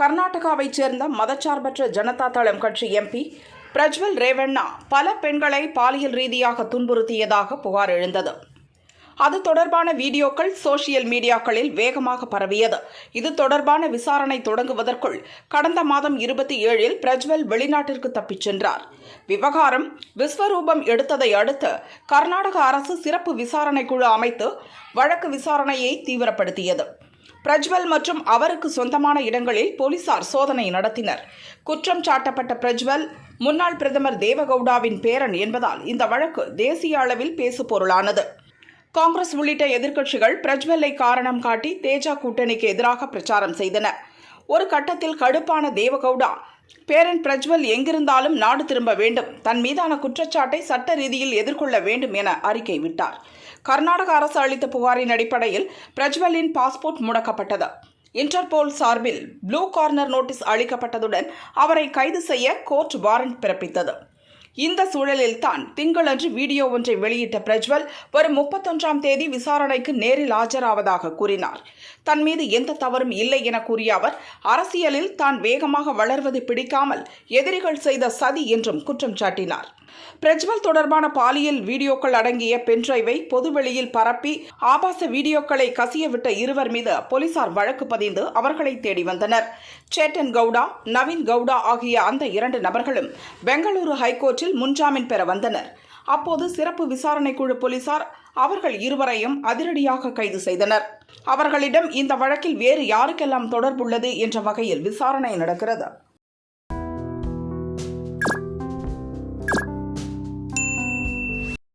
கர்நாடகாவைச் சேர்ந்த மதச்சார்பற்ற ஜனதா தளம் கட்சி எம்பி பிரஜ்வல் ரேவண்ணா பல பெண்களை பாலியல் ரீதியாக துன்புறுத்தியதாக புகார் எழுந்தது. அது தொடர்பான வீடியோக்கள் சோசியல் மீடியாக்களில் வேகமாக பரவியது. இது தொடர்பான விசாரணை தொடங்குவதற்குள் கடந்த மாதம் இருபத்தி ஏழில் பிரஜ்வல் வெளிநாட்டிற்கு தப்பிச் சென்றார். விவகாரம் விஸ்வரூபம் எடுத்ததை அடுத்து கர்நாடக அரசு சிறப்பு விசாரணை குழு அமைத்து வழக்கு விசாரணையை தீவிரப்படுத்தியது. பிரஜ்வல் மற்றும் அவருக்கு சொந்தமான இடங்களில் போலீசார் சோதனை நடத்தினர். குற்றம் சாட்டப்பட்ட பிரஜ்வல் முன்னாள் பிரதமர் தேவகவுடாவின் பேரன் என்பதால் இந்த வழக்கு தேசிய அளவில் பேசுபொருளானது. காங்கிரஸ் உள்ளிட்ட எதிர்க்கட்சிகள் பிரஜ்வல்லை காரணம் காட்டி தேஜா கூட்டணிக்கு எதிராக பிரச்சாரம் செய்தன. ஒரு கட்டத்தில் கடுப்பான தேவகவுடா பேரன் பிரஜ்வல் எங்கிருந்தாலும் நாடு திரும்ப வேண்டும். தன் மீதான குற்றச்சாட்டை சட்ட ரீதியில் எதிர்கொள்ள வேண்டும் என அறிக்கை விட்டார். கர்நாடக அரசு அளித்த புகாரின் அடிப்படையில் பிரஜ்வலின் பாஸ்போர்ட் முடக்கப்பட்டது. இன்டர்போல் சார்பில் ப்ளூ கார்னர் நோட்டீஸ் அளிக்கப்பட்டதுடன் அவரை கைது செய்ய கோர்ட் வாரண்ட் பிறப்பித்தது. இந்த சூழலில் தான் திங்களன்று வீடியோ ஒன்றை வெளியிட்ட பிரஜ்வல் வரும் முப்பத்தொன்றாம் தேதி விசாரணைக்கு நேரில் ஆஜராவதாக கூறினார். தன் மீது எந்த தவறும் இல்லை என கூறிய அவர் அரசியலில் தான் வேகமாக வளர்வது பிடிக்காமல் எதிரிகள் செய்த சதி என்றும் குற்றம் சாட்டினார். பிரஜ்வல் தொடர்பான பாலியல் வீடியோக்கள் அடங்கிய பென்டிரைவை பொதுவெளியில் பரப்பி ஆபாச வீடியோக்களை கசியவிட்ட இருவர் மீது போலீசார் வழக்கு பதிந்து அவர்களை தேடி வந்தனர். சேட்டன் கவுடா நவீன் கவுடா ஆகிய அந்த இரண்டு நபர்களும் பெங்களூரு ஹைகோர்ட்டில் முன்ஜாமீன் பெற வந்தனர். அப்போது சிறப்பு விசாரணை குழு போலீசார் அவர்கள் இருவரையும் அதிரடியாக கைது செய்தனர். அவர்களிடம் இந்த வழக்கில் வேறு யாருக்கெல்லாம் தொடர்புள்ளது என்ற வகையில் விசாரணை நடக்கிறது.